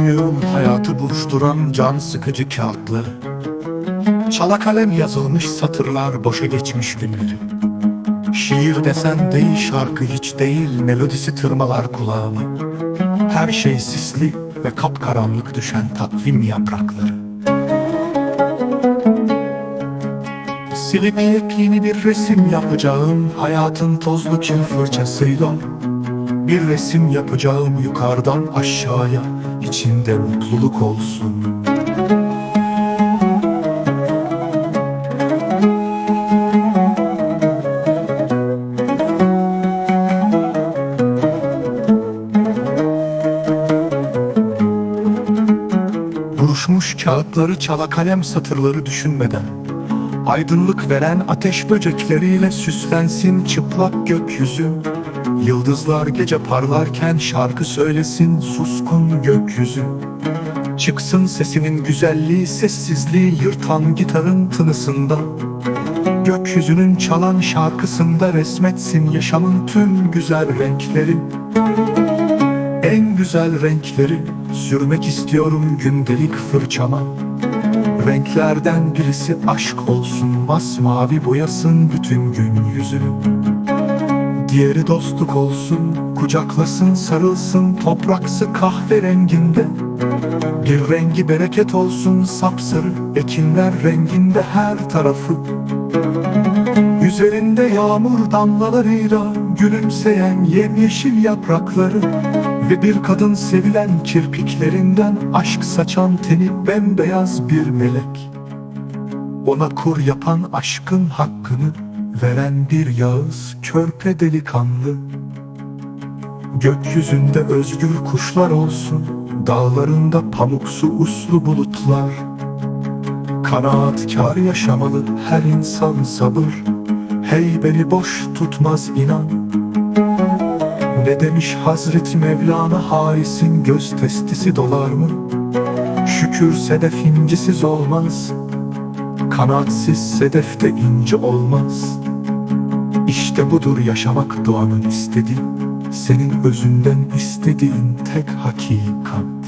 Düşünüyorum hayatı buruşturan can sıkıcı kağıtları. Çala kalem yazılmış satırlar boşa geçmiş günleri. Şiir desen değil şarkı hiç değil melodisi tırmalar kulağımı Her şey sisli ve kapkaranlık düşen takvim yaprakları. Silip yepyeni bir resim yapacağım Hayatın tozlu kil fırçasıyla Bir resim yapacağım yukarıdan aşağıya. İçinde mutluluk olsun. Buruşmuş kağıtları çala kalem satırları düşünmeden Aydınlık veren ateş böcekleriyle süslensin çıplak gökyüzü Yıldızlar gece parlarken şarkı söylesin suskun gökyüzü. Çıksın sesinin güzelliği sessizliği yırtan gitarın tınısında. Gökyüzünün çalan şarkısında resmetsin yaşamın tüm güzel renkleri. En güzel renkleri sürmek istiyorum gündelik fırçama. Renklerden birisi aşk olsun Masmavi boyasın bütün gün yüzünü Diğeri dostluk olsun Kucaklasın sarılsın Topraksı kahverenginde. Bir rengi bereket olsun Sapsarı ekinler renginde her tarafı. Üzerinde yağmur damlalarıyla Gülümseyen yemyeşil yaprakları Ve bir kadın sevilen kirpiklerinden Aşk saçan teni bembeyaz bir melek. Ona kur yapan aşkın hakkını Veren bir Yağız körpe delikanlı. Gökyüzünde özgür kuşlar olsun Dağlarında pamuksu uslu bulutlar. Kanaatkar yaşamalı her insan sabır Hey beni boş tutmaz inan. Ne demiş Hazreti Mevlana Haris'in göz testisi dolar mı? Şükür sedef incisiz olmaz Kanatsız sedef de ince olmaz. İşte budur yaşamak doğanın istediği Senin özünden istediğin tek hakikat